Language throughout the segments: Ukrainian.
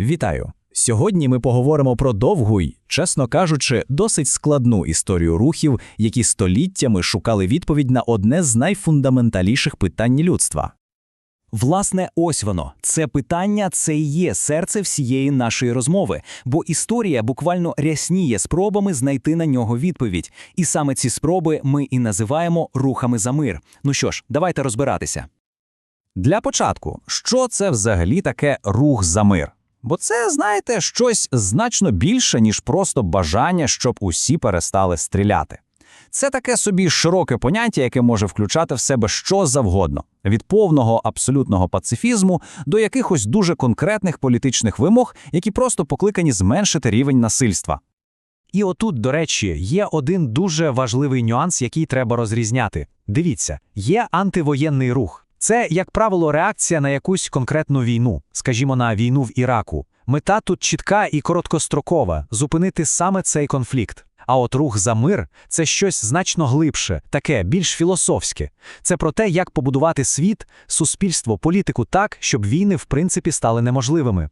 Вітаю! Сьогодні ми поговоримо про довгу й, чесно кажучи, досить складну історію рухів, які століттями шукали відповідь на одне з найфундаменталіших питань людства. Власне, ось воно. Це питання це і є серце всієї нашої розмови, бо історія буквально рясніє спробами знайти на нього відповідь. І саме ці спроби ми і називаємо рухами за мир. Ну що ж, давайте розбиратися. Для початку, що це взагалі таке рух за мир? Бо це, знаєте, щось значно більше, ніж просто бажання, щоб усі перестали стріляти. Це таке собі широке поняття, яке може включати в себе що завгодно: від повного абсолютного пацифізму до якихось дуже конкретних політичних вимог, які просто покликані зменшити рівень насильства. І отут, до речі, є один дуже важливий нюанс, який треба розрізняти. Дивіться, є антивоєнний рух. Це, як правило, реакція на якусь конкретну війну, скажімо, на війну в Іраку. Мета тут чітка і короткострокова зупинити саме цей конфлікт. А от рух за мир це щось значно глибше, таке більш філософське. Це про те, як побудувати світ, суспільство, політику так, щоб війни в принципі стали неможливими.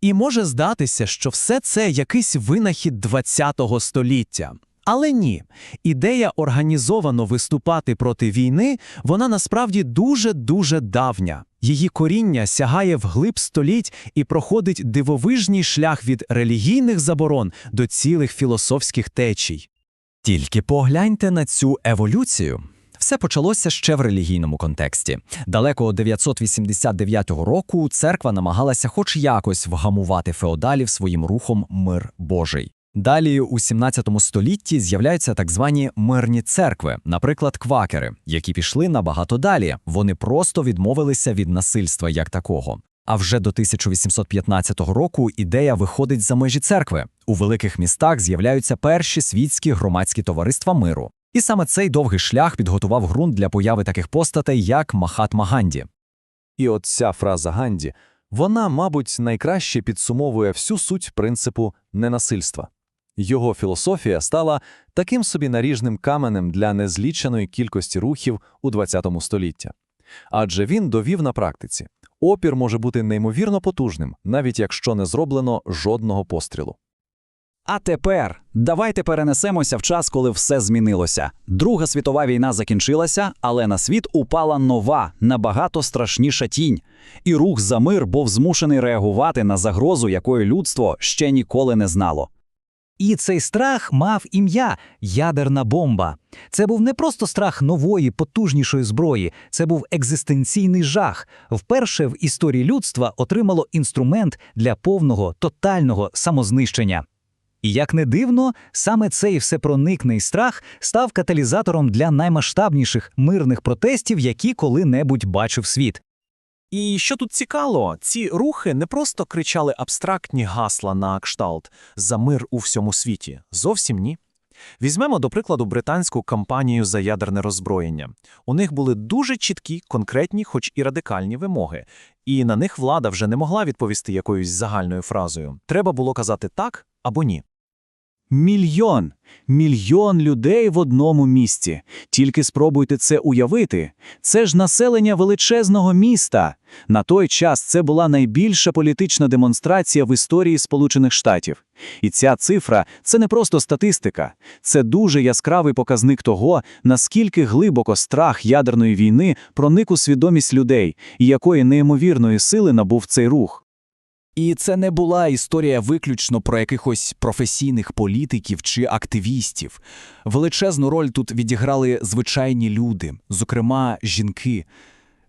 І може здатися, що все це якийсь винахід ХХ століття. Але ні, ідея організовано виступати проти війни, вона насправді дуже-дуже давня. Її коріння сягає вглиб століть і проходить дивовижній шлях від релігійних заборон до цілих філософських течій. Тільки погляньте на цю еволюцію. Все почалося ще в релігійному контексті. Далеко 989 року церква намагалася хоч якось вгамувати феодалів своїм рухом мир Божий. Далі у 17 столітті з'являються так звані мирні церкви, наприклад, квакери, які пішли набагато далі. Вони просто відмовилися від насильства як такого. А вже до 1815 року ідея виходить за межі церкви. У великих містах з'являються перші світські громадські товариства миру. І саме цей довгий шлях підготував ґрунт для появи таких постатей, як Махатма Ганді. І от ця фраза Ганді, вона, мабуть, найкраще підсумовує всю суть принципу ненасильства. Його філософія стала таким собі наріжним каменем для незліченої кількості рухів у ХХ століття. Адже він довів на практиці, опір може бути неймовірно потужним, навіть якщо не зроблено жодного пострілу. А тепер давайте перенесемося в час, коли все змінилося. Друга світова війна закінчилася, але на світ упала нова, набагато страшніша тінь. І рух за мир був змушений реагувати на загрозу, якої людство ще ніколи не знало. І цей страх мав ім'я ядерна бомба. Це був не просто страх нової, потужнішої зброї, це був екзистенційний жах. Вперше в історії людства отримало інструмент для повного тотального самознищення. І як не дивно, саме цей всепроникний страх став каталізатором для наймасштабніших мирних протестів, які коли-небудь бачив світ. І що тут цікаво, ці рухи не просто кричали абстрактні гасла на кшталт за мир у всьому світі. Зовсім ні. Візьмемо, до прикладу, британську кампанію за ядерне роззброєння. У них були дуже чіткі, конкретні, хоч і радикальні вимоги, і на них влада вже не могла відповісти якоюсь загальною фразою. Треба було казати так або ні. Мільйон, мільйон людей в одному місці. Тільки спробуйте це уявити. Це ж населення величезного міста. На той час це була найбільша політична демонстрація в історії Сполучених Штатів. І ця цифра це не просто статистика, це дуже яскравий показник того, наскільки глибоко страх ядерної війни проник у свідомість людей і якої неймовірної сили набув цей рух. І це не була історія виключно про якихось професійних політиків чи активістів. Величезну роль тут відіграли звичайні люди, зокрема жінки.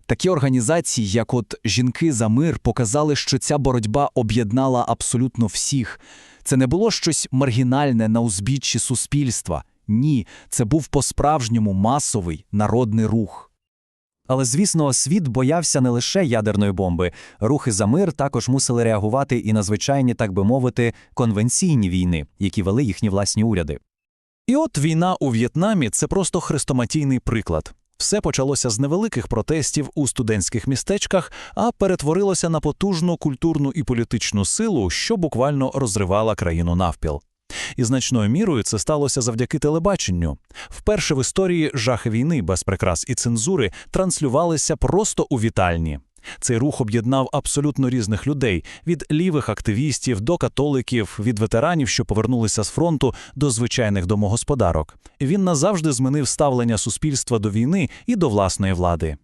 Такі організації, як от Жінки за мир, показали, що ця боротьба об'єднала абсолютно всіх. Це не було щось маргінальне на узбіччі суспільства. Ні, це був по-справжньому масовий народний рух. Але, звісно, світ боявся не лише ядерної бомби. Рухи за мир також мусили реагувати і на звичайні, так би мовити, конвенційні війни, які вели їхні власні уряди. І от війна у В'єтнамі це просто хрестоматійний приклад. Все почалося з невеликих протестів у студентських містечках, а перетворилося на потужну культурну і політичну силу, що буквально розривала країну навпіл. І значною мірою це сталося завдяки телебаченню. Вперше в історії жахи війни без прикрас і цензури транслювалися просто у вітальні. Цей рух об'єднав абсолютно різних людей від лівих активістів до католиків, від ветеранів, що повернулися з фронту, до звичайних домогосподарок. Він назавжди змінив ставлення суспільства до війни і до власної влади.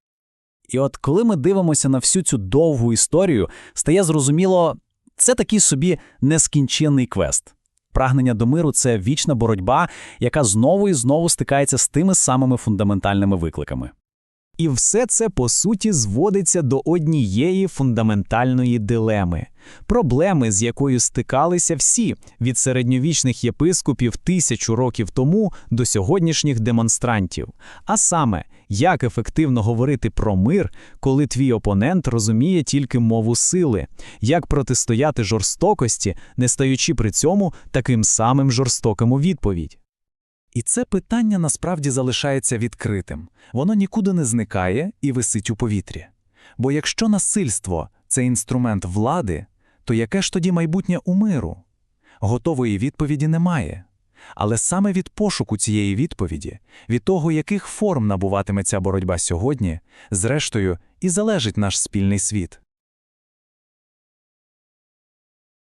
І от коли ми дивимося на всю цю довгу історію, стає зрозуміло, це такий собі нескінченний квест. Прагнення до миру це вічна боротьба, яка знову і знову стикається з тими самими фундаментальними викликами. І все це, по суті, зводиться до однієї фундаментальної дилеми – проблеми, з якою стикалися всі – від середньовічних єпископів тисячу років тому до сьогоднішніх демонстрантів. А саме, як ефективно говорити про мир, коли твій опонент розуміє тільки мову сили, як протистояти жорстокості, не стаючи при цьому таким самим жорстоким у відповідь. І це питання насправді залишається відкритим. Воно нікуди не зникає і висить у повітрі. Бо якщо насильство це інструмент влади, то яке ж тоді майбутнє у миру? Готової відповіді немає. Але саме від пошуку цієї відповіді, від того, яких форм набуватиме ця боротьба сьогодні, зрештою, і залежить наш спільний світ.